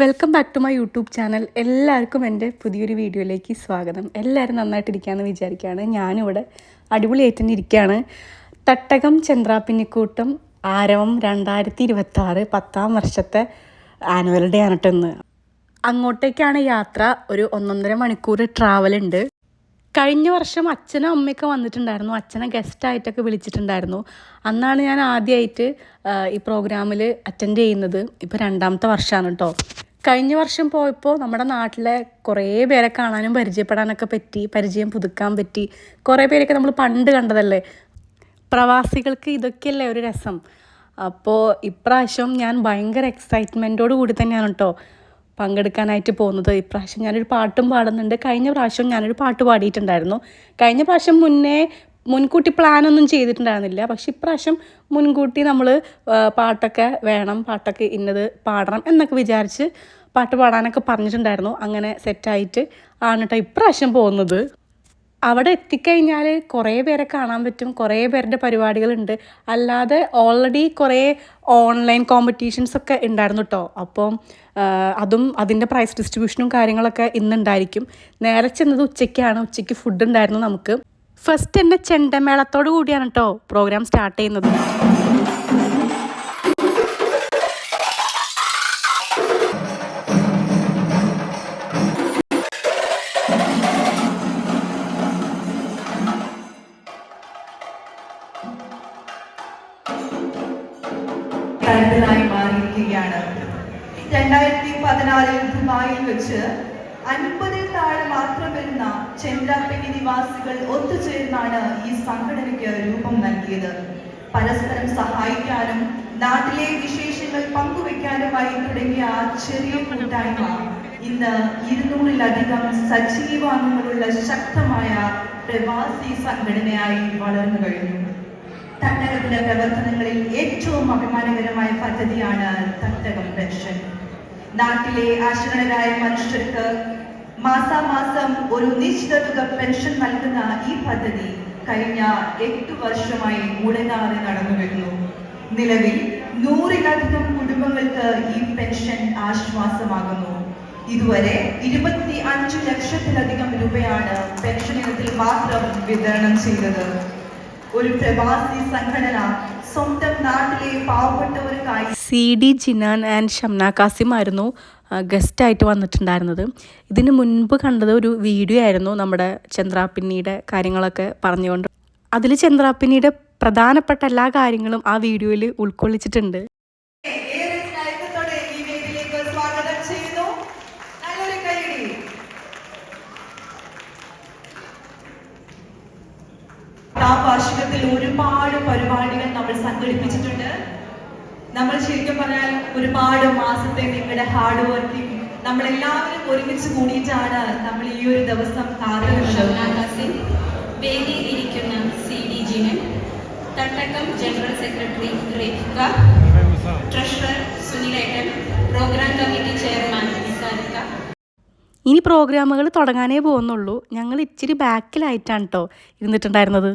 Welcome back to my YouTube channel എല്ലാവർക്കും എന്റെ പുതിയൊരു വീഡിയോയിലേക്ക് സ്വാഗതം. എല്ലാവരും നന്നായിട്ടിരിക്കുകയെന്ന് വിചാരിക്കുകയാണ്. ഞാനിവിടെ അടിപൊളിയായിട്ട് തന്നെ ഇരിക്കുകയാണ്. തട്ടകം ചന്ദ്രാപ്പിന്നിക്കൂട്ടം ആരവം രണ്ടായിരത്തി ഇരുപത്തി പത്താം വർഷത്തെ ആനുവൽ ഡേ ആണ് ഇന്ന്. അങ്ങോട്ടേക്കാണ് യാത്ര. ഒരു ഒന്നൊന്നര മണിക്കൂർ ട്രാവൽ ഉണ്ട്. കഴിഞ്ഞ വർഷം അച്ഛനും അമ്മയൊക്കെ വന്നിട്ടുണ്ടായിരുന്നു. അച്ഛനെ ഗസ്റ്റായിട്ടൊക്കെ വിളിച്ചിട്ടുണ്ടായിരുന്നു. അന്നാണ് ഞാൻ ആദ്യമായിട്ട് ഈ പ്രോഗ്രാമിൽ അറ്റൻഡ് ചെയ്യുന്നത്. ഇപ്പോൾ രണ്ടാമത്തെ വർഷമാണ് കേട്ടോ. കഴിഞ്ഞ വർഷം പോയപ്പോൾ നമ്മുടെ നാട്ടിലെ കുറേ പേരെ കാണാനും പരിചയപ്പെടാനൊക്കെ പറ്റി പരിചയം പുതുക്കാൻ പറ്റി. കുറേ പേരൊക്കെ നമ്മൾ പണ്ട് കണ്ടതല്ലേ? പ്രവാസികൾക്ക് ഇതൊക്കെയല്ലേ ഒരു രസം. അപ്പോൾ ഇപ്രാവശ്യം ഞാൻ ഭയങ്കര എക്സൈറ്റ്മെന്റോട് കൂടി തന്നെയാണ് കേട്ടോ പങ്കെടുക്കാനായിട്ട് പോകുന്നത്. ഇപ്രാവശ്യം ഞാനൊരു പാട്ടും പാടുന്നുണ്ട്. കഴിഞ്ഞ പ്രാവശ്യം ഞാനൊരു പാട്ട് പാടിയിട്ടുണ്ടായിരുന്നു. കഴിഞ്ഞ പ്രാവശ്യം മുന്നേ മുൻകൂട്ടി പ്ലാനൊന്നും ചെയ്തിട്ടുണ്ടായിരുന്നില്ല. പക്ഷെ ഇപ്രാവശ്യം മുൻകൂട്ടി നമ്മൾ പാട്ടൊക്കെ വേണം പാട്ടൊക്കെ ഇന്നത് പാടണം എന്നൊക്കെ വിചാരിച്ച് പാട്ട് പാടാനൊക്കെ പറഞ്ഞിട്ടുണ്ടായിരുന്നു. അങ്ങനെ സെറ്റായിട്ട് ആണ് കേട്ടോ ഇപ്രാവശ്യം പോകുന്നത്. അവിടെ എത്തിക്കഴിഞ്ഞാൽ കുറേ പേരെ കാണാൻ പറ്റും കുറേ പേരുടെ പരിപാടികളുണ്ട്. അല്ലാതെ ഓൾറെഡി കുറേ ഓൺലൈൻ കോമ്പറ്റീഷൻസ് ഒക്കെ ഉണ്ടായിരുന്നു കേട്ടോ അപ്പം അതും അതിന്റെ പ്രൈസ് ഡിസ്ട്രിബ്യൂഷനും കാര്യങ്ങളൊക്കെ ഇന്നുണ്ടായിരിക്കും. നേരെ ചെന്നത് ഉച്ചയ്ക്കാണ്. ഉച്ചയ്ക്ക് ഫുഡ് ഉണ്ടായിരുന്നു നമുക്ക്. ഫസ്റ്റ് എന്റെ ചെണ്ടമേളത്തോടു കൂടിയാണ് കേട്ടോ പ്രോഗ്രാം സ്റ്റാർട്ട് ചെയ്യുന്നത്. മാറിയിരിക്കുകയാണ്. രണ്ടായിരത്തി പതിനാലിൽ ദുബായിൽ വെച്ച് അൻപതിൽ താഴെ മാത്രം വരുന്ന ചന്ദ്രാപ്പനി നിവാസികൾ ഒത്തുചേർന്നാണ് ഈ സംഘടനയ്ക്ക് രൂപം നൽകിയത്. പരസ്പരം സഹായിക്കാനും നാട്ടിലെ വിശേഷങ്ങൾ പങ്കുവെക്കാനുമായി തുടങ്ങിയ ആ ചെറിയ കൂട്ടായ്മ ഇന്ന് ഇരുന്നൂറിലധികം സജീവ അംഗങ്ങളുള്ള ശക്തമായ പ്രവാസി സംഘടനയായി വളർന്നു കഴിഞ്ഞു. തട്ടകത്തിന്റെ പ്രവർത്തനങ്ങളിൽ ഏറ്റവും അഭിമാനകരമായ പദ്ധതിയാണ് തട്ടകം പെൻഷൻ. നാട്ടിലെ ആശ്രണരായ മനുഷ്യർക്ക് മാസാമാസം ഒരു നിശ്ചിത തുക പെൻഷൻ നൽകുന്ന ഈ പദ്ധതി കഴിഞ്ഞ എട്ടു വർഷമായി മുടങ്ങാതെ നടന്നു വരുന്നു. നിലവിൽ നൂറിലധികം കുടുംബങ്ങൾക്ക് ഈ പെൻഷൻ ആശ്വാസമാകുന്നു. ഇതുവരെ ഇരുപത്തി അഞ്ചു ലക്ഷത്തിലധികം രൂപയാണ് പെൻഷൻ ഇനത്തിൽ മാത്രം വിതരണം ചെയ്തത്. ഒരു പ്രവാസി സംഘടന സ്വന്തം നാട്ടിലെ പാവപ്പെട്ടവർക്കായി C D Jinan and Shamna Kasim ആയിരുന്നു ഗസ്റ്റായിട്ട് വന്നിട്ടുണ്ടായിരുന്നത്. ഇതിന് മുൻപ് കണ്ടത് ഒരു വീഡിയോ ആയിരുന്നു നമ്മുടെ ചന്ദ്രാപ്പിന്നിയുടെ കാര്യങ്ങളൊക്കെ പറഞ്ഞുകൊണ്ട്. അതിൽ ചന്ദ്രാപ്പിന്നിയുടെ പ്രധാനപ്പെട്ട എല്ലാ കാര്യങ്ങളും ആ വീഡിയോയിൽ ഉൾക്കൊള്ളിച്ചിട്ടുണ്ട്. സ്വാഗതം ചെയ്യുന്നു നല്ലൊരു കൈയടി ആ വാർഷികത്തിൽ ഒരുപാട് പരിപാടികൾ നമ്മൾ സംഘടിപ്പിച്ചിട്ടുണ്ട്. നമ്മൾ ശരിക്കും പറഞ്ഞാൽ ഒരുപാട് മാസത്തെ നിങ്ങളുടെ ഹാർഡ് വർക്കിംഗ് നമ്മൾ എല്ലാവരും ഒരുമിച്ച് കൂടിയിട്ടാണ് നമ്മൾ ഈ ഒരു ദിവസം വേദിയിൽ ഇരിക്കുന്ന C D Jinan Thattakam general secretary Rekhika treasurer സുനിലേട്ടൻ programme committee chairman Nisarika ഇനി പ്രോഗ്രാമുകൾ തുടങ്ങാനേ പോകുന്നുള്ളൂ. ഞങ്ങൾ ഇച്ചിരി ബാക്കിലായിട്ടാണ് കേട്ടോ ഇരുന്നിട്ടുണ്ടായിരുന്നത്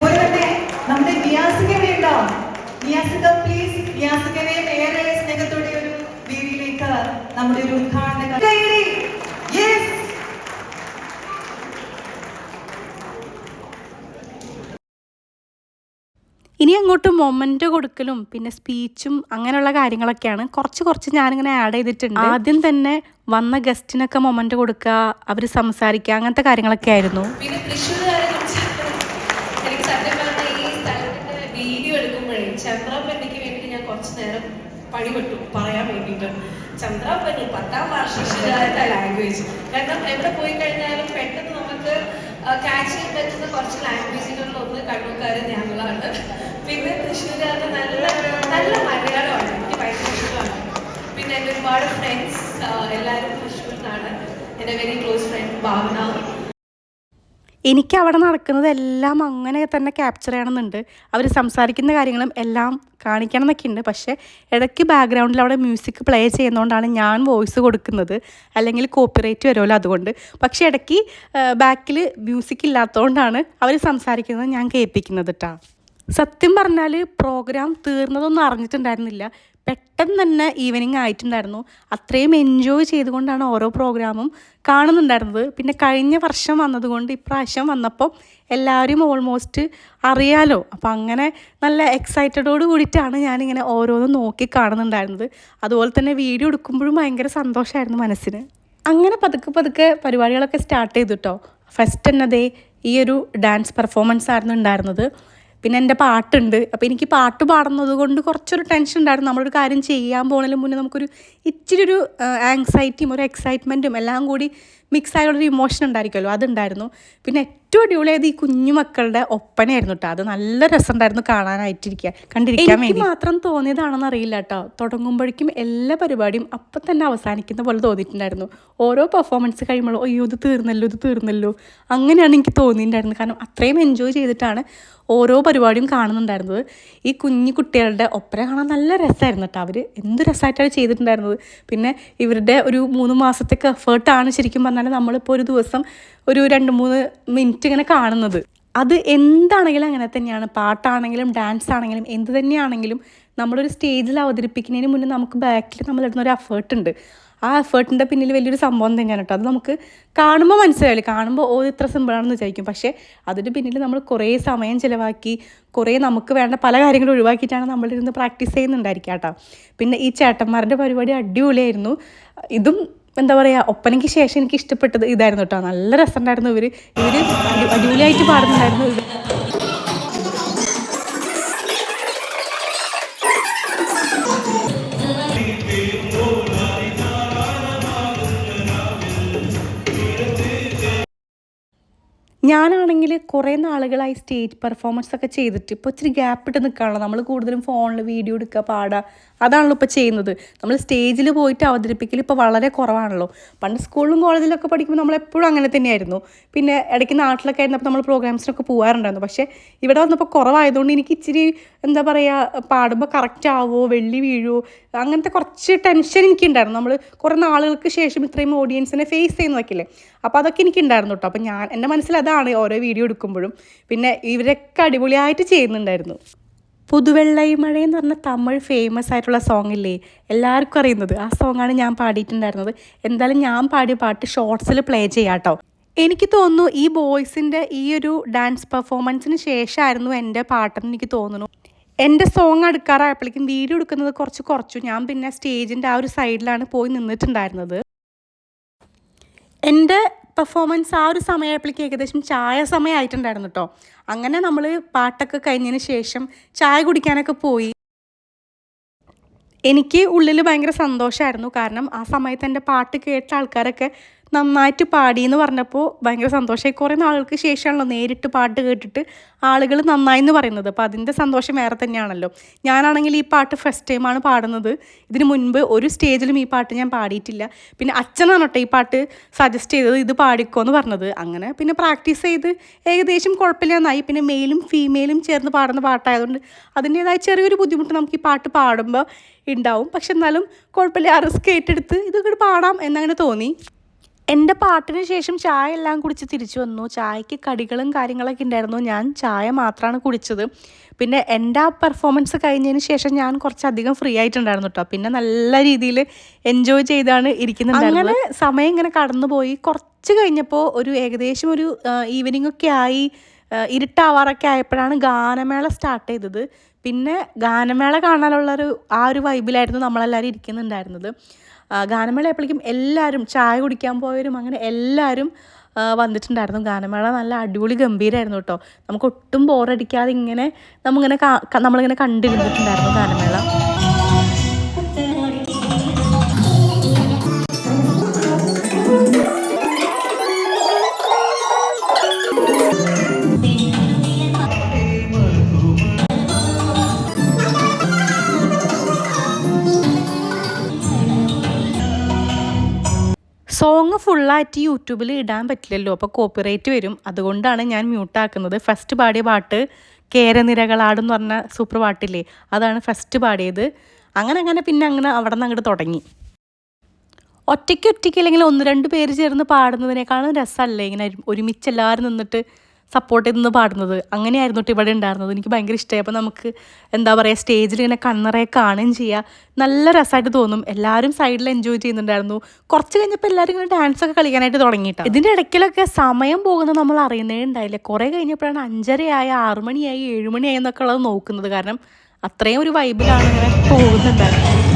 അതുപോലെ തന്നെ നമ്മുടെ നിയാസിക വേണ്ടോ നിയാസിക പ്ലീസ് നിയാസികനെ ഏറെ സ്നേഹത്തോടെ ഒരു വേദിയിലേക്ക് നമ്മുടെ ഒരു ഉദ്ഘാടന കൈയടി. Yes. ഇനി അങ്ങോട്ട് മൊമെന്റ് കൊടുക്കലും പിന്നെ സ്പീച്ചും അങ്ങനെയുള്ള കാര്യങ്ങളൊക്കെയാണ്. കുറച്ച് കുറച്ച് ഞാനിങ്ങനെ ആഡ് ചെയ്തിട്ടുണ്ട്. ആദ്യം തന്നെ വന്ന ഗസ്റ്റിനൊക്കെ മൊമെന്റ് കൊടുക്കുക അവർ സംസാരിക്കുക അങ്ങനത്തെ കാര്യങ്ങളൊക്കെ ആയിരുന്നു. പിന്നെ തൃശ്ശൂരുകാരെ എനിക്ക് സത്യം പറഞ്ഞാൽ ഈ സ്ഥലത്തിന്റെ വീഡിയോ എടുക്കുമ്പോഴേ ചന്ദ്രാപ്പന്നിക്ക് വേണ്ടി ഞാൻ കുറച്ച് നേരം പണിപെട്ടു പറയാൻ വേണ്ടിയിട്ട്. ചന്ദ്രാപ്പന്നി പത്താം വാർഷികത്തെ ലാംഗ്വേജ് കാരണം എവിടെ പോയി കഴിഞ്ഞാലും പെട്ടെന്ന് നമുക്ക് ക്യാച്ച് ചെയ്യാൻ പറ്റുന്ന കുറച്ച് ലാംഗ്വേജുകളിൽ ഒന്ന് കണ്ണൂക്കാര് ഞങ്ങളാണ് പിന്നെ തൃശ്ശൂരുകാരുടെ നല്ല നല്ല മലയാളമാണ്. എനിക്ക് ഭയങ്കര ഇഷ്ടമാണ്. പിന്നെ എന്റെ ഒരുപാട് ഫ്രണ്ട്സ് എല്ലാവരും തൃശ്ശൂരിൽ നിന്നാണ് എന്റെ വെരി ക്ലോസ് ഫ്രണ്ട് ഭാവന. എനിക്ക് അവിടെ നടക്കുന്നത് എല്ലാം അങ്ങനെ തന്നെ ക്യാപ്ചർ ചെയ്യണമെന്നുണ്ട്. അവർ സംസാരിക്കുന്ന കാര്യങ്ങളും എല്ലാം കാണിക്കണം എന്നൊക്കെ ഉണ്ട്. പക്ഷേ ഇടയ്ക്ക് ബാക്ക്ഗ്രൗണ്ടിൽ അവിടെ മ്യൂസിക് പ്ലേ ചെയ്യുന്നതുകൊണ്ടാണ് ഞാൻ വോയിസ് കൊടുക്കുന്നത്. അല്ലെങ്കിൽ കോപ്പിറൈറ്റ് വരുമല്ലോ അതുകൊണ്ട്. പക്ഷേ ഇടയ്ക്ക് ബാക്കിൽ മ്യൂസിക് ഇല്ലാത്തതുകൊണ്ടാണ് അവർ സംസാരിക്കുന്നത് ഞാൻ കേൾപ്പിക്കുന്നത് കേട്ടോ സത്യം പറഞ്ഞാൽ പ്രോഗ്രാം തീർന്നതൊന്നും അറിഞ്ഞിട്ടുണ്ടായിരുന്നില്ല. പെട്ടെന്ന് തന്നെ ഈവനിങ് ആയിട്ടുണ്ടായിരുന്നു. അത്രയും എൻജോയ് ചെയ്തുകൊണ്ടാണ് ഓരോ പ്രോഗ്രാമും കാണുന്നുണ്ടായിരുന്നത്. പിന്നെ കഴിഞ്ഞ വർഷം വന്നതുകൊണ്ട് ഇപ്രാവശ്യം വന്നപ്പോൾ എല്ലാവരും ഓൾമോസ്റ്റ് അറിയാലോ. അപ്പോൾ അങ്ങനെ നല്ല എക്സൈറ്റഡോട് കൂടിയിട്ടാണ് ഞാനിങ്ങനെ ഓരോന്നും നോക്കി കാണുന്നുണ്ടായിരുന്നത്. അതുപോലെ തന്നെ വീഡിയോ എടുക്കുമ്പോഴും ഭയങ്കര സന്തോഷമായിരുന്നു മനസ്സിന്. അങ്ങനെ പതുക്കെ പതുക്കെ പരിപാടികളൊക്കെ സ്റ്റാർട്ട് ചെയ്തു കേട്ടോ ഫസ്റ്റ് എന്നതേ ഈ ഒരു ഡാൻസ് പെർഫോമൻസ് ആയിരുന്നു ഉണ്ടായിരുന്നത്. പിന്നെ എന്റെ പാട്ടുണ്ട്. അപ്പോൾ എനിക്ക് പാട്ട് പാടുന്നത് കൊണ്ട് കുറച്ചൊരു ടെൻഷൻ ഉണ്ടായിരുന്നു. നമ്മളൊരു കാര്യം ചെയ്യാൻ പോകുന്നതിന് മുന്നേ നമുക്കൊരു ഇച്ചിരി ഒരു ആങ്സൈറ്റിയും ഒരു എക്സൈറ്റ്മെന്റും എല്ലാം കൂടി മിക്സ് ആയുള്ളൊരു ഇമോഷൻ ഉണ്ടായിരിക്കുമല്ലോ അതുണ്ടായിരുന്നു. പിന്നെ ഏറ്റവും അടിപൊളിയായത് ഈ കുഞ്ഞു മക്കളുടെ ഒപ്പനയായിരുന്നു കേട്ടോ അത് നല്ല രസമുണ്ടായിരുന്നു കാണാനായിട്ടിരിക്കുക കണ്ടിരിക്കാൻ വേണ്ടി. മാത്രം തോന്നിയതാണെന്ന് അറിയില്ല കേട്ടോ തുടങ്ങുമ്പോഴേക്കും എല്ലാ പരിപാടിയും അപ്പം തന്നെ അവസാനിക്കുന്ന പോലെ തോന്നിയിട്ടുണ്ടായിരുന്നു. ഓരോ പെർഫോമൻസ് കഴിയുമ്പോൾ അയ്യോ ഇത് തീർന്നല്ലോ ഇത് തീർന്നല്ലോ. അങ്ങനെയാണ് എനിക്ക് തോന്നിയിട്ടുണ്ടായിരുന്നത്. കാരണം അത്രയും എൻജോയ് ചെയ്തിട്ടാണ് ഓരോ പരിപാടിയും കാണുന്നുണ്ടായിരുന്നത്. ഈ കുഞ്ഞു കുട്ടികളുടെ ഒപ്പന കാണാൻ നല്ല രസമായിരുന്നു കേട്ടോ അവർ എന്ത് രസമായിട്ടാണ് ചെയ്തിട്ടുണ്ടായിരുന്നത്. പിന്നെ ഇവരുടെ ഒരു മൂന്ന് മാസത്തേക്ക് എഫേർട്ടാണ് ശരിക്കും പറഞ്ഞാൽ നമ്മളിപ്പോൾ ഒരു ദിവസം ഒരു രണ്ട് മൂന്ന് മിനിറ്റ് ഇങ്ങനെ കാണുന്നത്. അത് എന്താണെങ്കിലും അങ്ങനെ തന്നെയാണ്. പാട്ടാണെങ്കിലും ഡാൻസ് ആണെങ്കിലും എന്ത് തന്നെയാണെങ്കിലും നമ്മളൊരു സ്റ്റേജിൽ അവതരിപ്പിക്കുന്നതിന് മുന്നേ നമുക്ക് ബാക്കിൽ നമ്മൾ ഇടുന്ന ഒരു എഫേർട്ട് ഉണ്ട്. ആ എഫേർട്ടിന്റെ പിന്നിൽ വലിയൊരു സംഭവം തന്നെയാണ് കേട്ടോ. അത് നമുക്ക് കാണുമ്പോൾ മനസ്സിലാവില്ല. കാണുമ്പോൾ ഓ ഇത് ഇത്ര സിമ്പിളാണെന്ന് വിചാരിക്കും. പക്ഷേ അതിന്റെ പിന്നിൽ നമ്മൾ കുറേ സമയം ചിലവാക്കി കുറേ നമുക്ക് വേണ്ട പല കാര്യങ്ങളും ഒഴിവാക്കിയിട്ടാണ് നമ്മളിരുന്ന് പ്രാക്ടീസ് ചെയ്യുന്നുണ്ടായിരിക്കുക കേട്ടോ. പിന്നെ ഈ ചേട്ടന്മാരുടെ പരിപാടി അടിപൊളിയായിരുന്നു. ഇതും എന്താ പറയുക ഒപ്പനയ്ക്ക് ശേഷം എനിക്ക് ഇഷ്ടപ്പെട്ടത് ഇതായിരുന്നു കേട്ടോ. നല്ല രസമുണ്ടായിരുന്നു ഇവർ ഇവർ അടിപൊളിയായിട്ട് പാടുന്നുണ്ടായിരുന്നു ഇവർ ഞാനാണെങ്കിൽ കുറേ നാളുകളായി സ്റ്റേജ് പെർഫോമൻസ് ഒക്കെ ചെയ്തിട്ട് ഇപ്പോൾ ഇച്ചിരി ഗ്യാപ്പ് ഇട്ട് നിൽക്കുകയാണല്ലോ നമ്മൾ കൂടുതലും ഫോണിൽ വീഡിയോ എടുക്കുക പാടുക അതാണല്ലോ ഇപ്പോൾ ചെയ്യുന്നത്. നമ്മൾ സ്റ്റേജിൽ പോയിട്ട് അവതരിപ്പിക്കൽ ഇപ്പോൾ വളരെ കുറവാണല്ലോ. പണ്ട് സ്കൂളിലും കോളേജിലൊക്കെ പഠിക്കുമ്പോൾ നമ്മൾ എപ്പോഴും അങ്ങനെ തന്നെയായിരുന്നു. പിന്നെ ഇടയ്ക്ക് നാട്ടിലൊക്കെ ആയിരുന്നപ്പോൾ നമ്മൾ പ്രോഗ്രാംസിനൊക്കെ പോകാറുണ്ടായിരുന്നു പക്ഷേ ഇവിടെ വന്നപ്പോൾ കുറവായതുകൊണ്ട് എനിക്ക് ഇച്ചിരി എന്താ പറയുക പാടുമ്പോൾ കറക്റ്റ് ആവോ വെള്ളി വീഴുമോ അങ്ങനത്തെ കുറച്ച് ടെൻഷൻ എനിക്കുണ്ടായിരുന്നു. നമ്മൾ കുറേ നാളുകൾക്ക് ശേഷം ഇത്രയും ഓഡിയൻസിനെ ഫേസ് ചെയ്യുന്നതൊക്കെയില്ലേ അപ്പോൾ അതൊക്കെ എനിക്കുണ്ടായിരുന്നു കേട്ടോ. അപ്പോൾ ഞാൻ എന്റെ മനസ്സിൽ അതാണ് ഓരോ വീഡിയോ എടുക്കുമ്പോഴും. പിന്നെ ഇവരൊക്കെ അടിപൊളിയായിട്ട് ചെയ്യുന്നുണ്ടായിരുന്നു. പുതുവെള്ളൈ എന്ന് പറഞ്ഞ തമിഴ് ഫേമസ് ആയിട്ടുള്ള സോങ് ഇല്ലേ? എല്ലാവർക്കും അറിയുന്നത്. ആ സോങ്ങാണ് ഞാൻ പാടിയിട്ടുണ്ടായിരുന്നത്. എന്തായാലും ഞാൻ പാടിയ പാട്ട് ഷോർട്സിൽ പ്ലേ ചെയ്യാട്ടോ. എനിക്ക് തോന്നുന്നു ഈ ബോയ്സിന്റെ ഈ ഒരു ഡാൻസ് പെർഫോമൻസിന് ശേഷമായിരുന്നു എന്റെ പാട്ടെന്ന് എനിക്ക് തോന്നുന്നു. എന്റെ സോങ് എടുക്കാറായപ്പോഴേക്കും വീഡിയോ എടുക്കുന്നത് കുറച്ച് കുറച്ചു. ഞാൻ പിന്നെ സ്റ്റേജിന്റെ ആ ഒരു സൈഡിലാണ് പോയി നിന്നിട്ടുണ്ടായിരുന്നത്. എന്റെ പെർഫോമൻസ് ആ ഒരു സമയമായപ്പോഴേക്കും ഏകദേശം ചായ സമയമായിട്ടുണ്ടായിരുന്നു കേട്ടോ അങ്ങനെ നമ്മൾ പാട്ടൊക്കെ കഴിഞ്ഞതിന് ശേഷം ചായ കുടിക്കാനൊക്കെ പോയി. എനിക്ക് ഉള്ളിൽ ഭയങ്കര സന്തോഷമായിരുന്നു കാരണം ആ സമയത്ത് എന്റെ പാട്ട് കേട്ട ആൾക്കാരൊക്കെ നന്നായിട്ട് പാടി എന്ന് പറഞ്ഞപ്പോൾ ഭയങ്കര സന്തോഷമായി. കുറേ നാളുകൾക്ക് ശേഷമാണല്ലോ നേരിട്ട് പാട്ട് കേട്ടിട്ട് ആളുകൾ നന്നായി എന്ന് പറയുന്നത്. അപ്പോൾ അതിന്റെ സന്തോഷം വേറെ തന്നെയാണല്ലോ. ഞാനാണെങ്കിൽ ഈ പാട്ട് ഫസ്റ്റ് ടൈമാണ് പാടുന്നത്. ഇതിന് മുൻപ് ഒരു സ്റ്റേജിലും ഈ പാട്ട് ഞാൻ പാടിയിട്ടില്ല. പിന്നെ അച്ഛനാണ് കേട്ടോ ഈ പാട്ട് സജസ്റ്റ് ചെയ്തത് ഇത് പാടിക്കോ എന്ന് പറഞ്ഞത്. അങ്ങനെ പിന്നെ പ്രാക്ടീസ് ചെയ്ത് ഏകദേശം കുഴപ്പമില്ലെന്നായി പിന്നെ മെയിലും ഫീമെയിലും ചേർന്ന് പാടുന്ന പാട്ടായതുകൊണ്ട് അതിന്റേതായ ചെറിയൊരു ബുദ്ധിമുട്ട് നമുക്ക് ഈ പാട്ട് പാടുമ്പോൾ ഉണ്ടാവും. പക്ഷെ എന്നാലും കുഴപ്പമില്ല റിസ്ക് ഏറ്റെടുത്ത് ഇതൊക്കെ പാടാം എന്നങ്ങനെ തോന്നി. എന്റെ പാട്ടിന് ശേഷം ചായ എല്ലാം കുടിച്ച് തിരിച്ചു വന്നു. ചായക്ക് കടികളും കാര്യങ്ങളൊക്കെ ഉണ്ടായിരുന്നു. ഞാൻ ചായ മാത്രമാണ് കുടിച്ചത്. പിന്നെ എന്റെ ആ പെർഫോമൻസ് കഴിഞ്ഞതിന് ശേഷം ഞാൻ കുറച്ചധികം ഫ്രീ ആയിട്ടുണ്ടായിരുന്നു കേട്ടോ പിന്നെ നല്ല രീതിയിൽ എൻജോയ് ചെയ്താണ് ഇരിക്കുന്നത് അങ്ങനെ സമയം ഇങ്ങനെ കടന്നുപോയി. കുറച്ച് കഴിഞ്ഞപ്പോൾ ഒരു ഏകദേശം ഒരു ഈവനിങ് ഒക്കെ ആയി ഇരുട്ടാവാറൊക്കെ ആയപ്പോഴാണ് ഗാനമേള സ്റ്റാർട്ട് ചെയ്തത്. പിന്നെ ഗാനമേള കാണാനുള്ളൊരു ആ ഒരു വൈബിലായിരുന്നു നമ്മളെല്ലാവരും ഇരിക്കുന്നുണ്ടായിരുന്നത്. ഗാനമേള ആയപ്പോഴേക്കും എല്ലാവരും ചായ കുടിക്കാൻ പോയവരും അങ്ങനെ എല്ലാവരും വന്നിട്ടുണ്ടായിരുന്നു. ഗാനമേള നല്ല അടിപൊളി ഗംഭീരമായിരുന്നു കേട്ടോ. നമുക്ക് ഒട്ടും ബോറടിക്കാതെ ഇങ്ങനെ നമ്മളിങ്ങനെ നമ്മളിങ്ങനെ കണ്ടിരുന്നിട്ടുണ്ടായിരുന്നു ഗാനമേള. ഫുള്ളായിട്ട് യൂട്യൂബിൽ ഇടാൻ പറ്റില്ലല്ലോ. അപ്പോൾ കോപ്പിറൈറ്റ് വരും. അതുകൊണ്ടാണ് ഞാൻ മ്യൂട്ടാക്കുന്നത് ഫസ്റ്റ് പാടിയ പാട്ട് കേരനിരകളാടെന്ന് പറഞ്ഞ സൂപ്പർ പാട്ടില്ലേ? അതാണ് ഫസ്റ്റ് പാടിയത്. അങ്ങനെ അങ്ങനെ പിന്നെ അങ്ങനെ അവിടെ നിന്ന് അങ്ങോട്ട് തുടങ്ങി. ഒറ്റയ്ക്ക് ഒറ്റയ്ക്ക് അല്ലെങ്കിൽ ഒന്ന് രണ്ട് പേര് ചേർന്ന് പാടുന്നതിനേക്കാളും രസമല്ലേ ഇങ്ങനെ ഒരുമിച്ച് എല്ലാവരും നിന്നിട്ട് സപ്പോർട്ട് ചെയ്ത് നിന്ന് പാടുന്നത്. അങ്ങനെയായിരുന്നു ഇവിടെ ഉണ്ടായിരുന്നത്. എനിക്ക് ഭയങ്കര ഇഷ്ടമായി അപ്പോൾ നമുക്ക് എന്താ പറയുക സ്റ്റേജിൽ ഇങ്ങനെ കണ്ണറയെ കാണുകയും ചെയ്യുക നല്ല രസമായിട്ട് തോന്നും. എല്ലാവരും സൈഡിൽ എൻജോയ് ചെയ്യുന്നുണ്ടായിരുന്നു. കുറച്ച് കഴിഞ്ഞപ്പോൾ എല്ലാവരും ഇങ്ങനെ ഡാൻസ് ഒക്കെ കളിക്കാനായിട്ട് തുടങ്ങിയിട്ടാണ് ഇതിന്റെ ഇടയ്ക്കിലൊക്കെ സമയം പോകുന്നത് നമ്മൾ അറിയുന്നേ ഉണ്ടായില്ല. കുറേ കഴിഞ്ഞപ്പോഴാണ് അഞ്ചരയായി ആറുമണിയായി ഏഴുമണിയായി ഏഴ് മണിയായി എന്നൊക്കെ ഉള്ളത് നോക്കുന്നത്. കാരണം അത്രയും ഒരു വൈബിലാണ് ഇങ്ങനെ പോകുന്നുണ്ടായിരുന്നത്.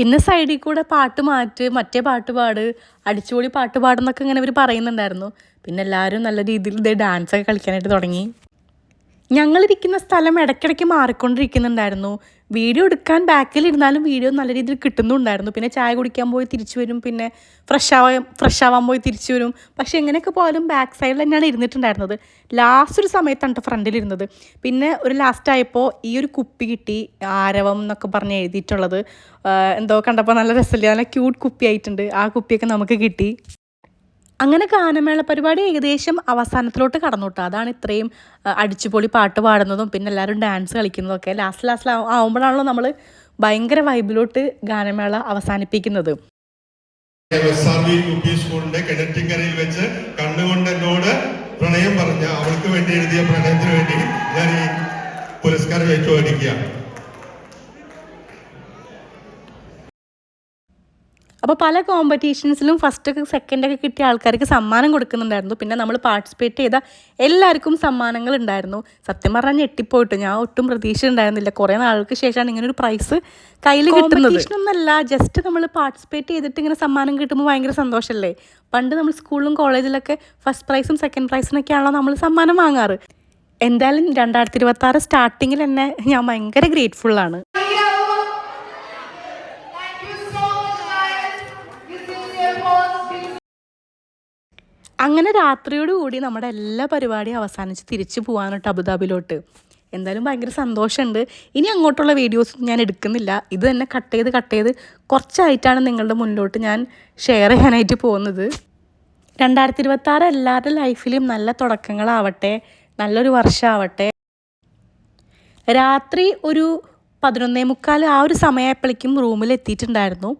പിന്നെ സൈഡിൽ കൂടെ പാട്ട് മാറ്റ് മറ്റേ പാട്ട് പാട് അടിച്ചുപൊളി പാട്ട് പാടുന്നൊക്കെ ഇങ്ങനെ ഇവർ പറയുന്നുണ്ടായിരുന്നു. പിന്നെ എല്ലാവരും നല്ല രീതിയിൽ ഇതേ ഡാൻസ് ഒക്കെ കളിക്കാനായിട്ട് തുടങ്ങി. ഞങ്ങളിരിക്കുന്ന സ്ഥലം ഇടയ്ക്കിടയ്ക്ക് മാറിക്കൊണ്ടിരിക്കുന്നുണ്ടായിരുന്നു. വീഡിയോ എടുക്കാൻ ബാക്കിൽ ഇരുന്നാലും വീഡിയോ നല്ല രീതിയിൽ കിട്ടുന്നുണ്ടായിരുന്നു. പിന്നെ ചായ കുടിക്കാൻ പോയി തിരിച്ചു വരും പിന്നെ ഫ്രഷ് ആവാൻ ഫ്രഷ് ആവാൻ പോയി തിരിച്ചു വരും. പക്ഷെ എങ്ങനെയൊക്കെ പോയാലും ബാക്ക് സൈഡിൽ തന്നെയാണ് ഇരുന്നിട്ടുണ്ടായിരുന്നത്. ലാസ്റ്റ് ഒരു സമയത്താണ് കേട്ടോ ഫ്രണ്ടിൽ ഇരുന്നത്. പിന്നെ ഒരു ലാസ്റ്റ് ആയപ്പോൾ ഈ ഒരു കുപ്പി കിട്ടി ആരവം എന്നൊക്കെ പറഞ്ഞ് എഴുതിയിട്ടുള്ളത്. എന്തോ കണ്ടപ്പോൾ നല്ല രസമില്ല നല്ല ക്യൂട്ട് കുപ്പി ആയിട്ടുണ്ട്. ആ കുപ്പിയൊക്കെ നമുക്ക് കിട്ടി. അങ്ങനെ ഗാനമേള പരിപാടി ഏകദേശം അവസാനത്തിലോട്ട് കടന്നു കേട്ടോ അതാണ് ഇത്രയും അടിച്ചുപൊളി പാട്ട് പാടുന്നതും പിന്നെ എല്ലാവരും ഡാൻസ് കളിക്കുന്നതും ഒക്കെ ലാസ്റ്റ് ലാസ്റ്റ് ആവുമ്പോഴാണല്ലോ നമ്മൾ ഭയങ്കര വൈബിലോട്ട് ഗാനമേള അവസാനിപ്പിക്കുന്നത്. വെച്ച് കണ്ണുകൊണ്ട് എന്നോട് പ്രണയം പറഞ്ഞ അവൾക്ക് വേണ്ടി എഴുതിയ പ്രണയത്തിന് വേണ്ടി ഞാൻ ഈ പുരസ്കാരം ഏറ്റുമേടിക്കുകയാണ് അപ്പോൾ പല കോമ്പറ്റീഷൻസിലും ഫസ്റ്റ് സെക്കൻഡൊക്കെ കിട്ടിയ ആൾക്കാർക്ക് സമ്മാനം കൊടുക്കുന്നുണ്ടായിരുന്നു. പിന്നെ നമ്മൾ പാർട്ടിസിപ്പേറ്റ് ചെയ്ത എല്ലാവർക്കും സമ്മാനങ്ങൾ ഉണ്ടായിരുന്നു. സത്യം പറഞ്ഞാൽ ഞെട്ടിപ്പോയിട്ട്. ഞാൻ ഒട്ടും പ്രതീക്ഷ ഉണ്ടായിരുന്നില്ല കുറേ നാൾക്ക് ശേഷമാണ് ഇങ്ങനെ ഒരു പ്രൈസ് കയ്യിൽ കിട്ടുന്നത്. ഒന്നല്ല ജസ്റ്റ് നമ്മൾ പാർട്ടിസിപ്പേറ്റ് ചെയ്തിട്ട് ഇങ്ങനെ സമ്മാനം കിട്ടുമ്പോൾ ഭയങ്കര സന്തോഷമല്ലേ പണ്ട് നമ്മൾ സ്കൂളിലും കോളേജിലൊക്കെ ഫസ്റ്റ് പ്രൈസും സെക്കൻഡ് പ്രൈസിനൊക്കെയാണല്ലോ നമ്മൾ സമ്മാനം വാങ്ങാറ്. എന്തായാലും രണ്ടായിരത്തി ഇരുപത്തി ആറ് സ്റ്റാർട്ടിങ്ങിൽ തന്നെ ഞാൻ ഭയങ്കര ഗ്രേറ്റ്ഫുള്ളാണ് അങ്ങനെ രാത്രിയോട് കൂടി നമ്മുടെ എല്ലാ പരിപാടിയും അവസാനിച്ച് തിരിച്ചു പോകാനോട്ട് അബുദാബിലോട്ട് എന്തായാലും ഭയങ്കര സന്തോഷമുണ്ട്. ഇനി അങ്ങോട്ടുള്ള വീഡിയോസ് ഞാൻ എടുക്കുന്നില്ല. ഇത് തന്നെ കട്ട് ചെയ്ത് കട്ട് ചെയ്ത് കുറച്ചായിട്ടാണ് നിങ്ങളുടെ മുന്നിലോട്ട് ഞാൻ ഷെയർ ചെയ്യാനായിട്ട് പോകുന്നത്. രണ്ടായിരത്തി ഇരുപത്താറ് എല്ലാവരുടെ ലൈഫിലും നല്ല തുടക്കങ്ങളാവട്ടെ. നല്ലൊരു വർഷമാവട്ടെ രാത്രി ഒരു പതിനൊന്നേ മുക്കാൽ ആ ഒരു സമയമായപ്പോഴേക്കും റൂമിൽ എത്തിയിട്ടുണ്ടായിരുന്നു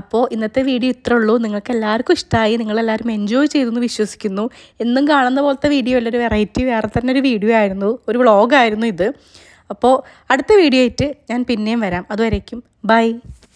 അപ്പോൾ ഇന്നത്തെ വീഡിയോ ഇത്രേ ഉള്ളൂ. നിങ്ങൾക്ക് എല്ലാവർക്കും ഇഷ്ടമായി നിങ്ങളെല്ലാവരും എൻജോയ് ചെയ്തു എന്ന് വിശ്വസിക്കുന്നു. എന്നും കാണുന്ന പോലത്തെ വീഡിയോ അല്ല ഒരു വെറൈറ്റി വേറെ തന്നെ ഒരു വീഡിയോ ആയിരുന്നു. ഒരു വ്ളോഗായിരുന്നു ഇത്. അപ്പോൾ അടുത്ത വീഡിയോ ആയിട്ട് ഞാൻ പിന്നെയും വരാം. അതുവരേക്കും ബൈ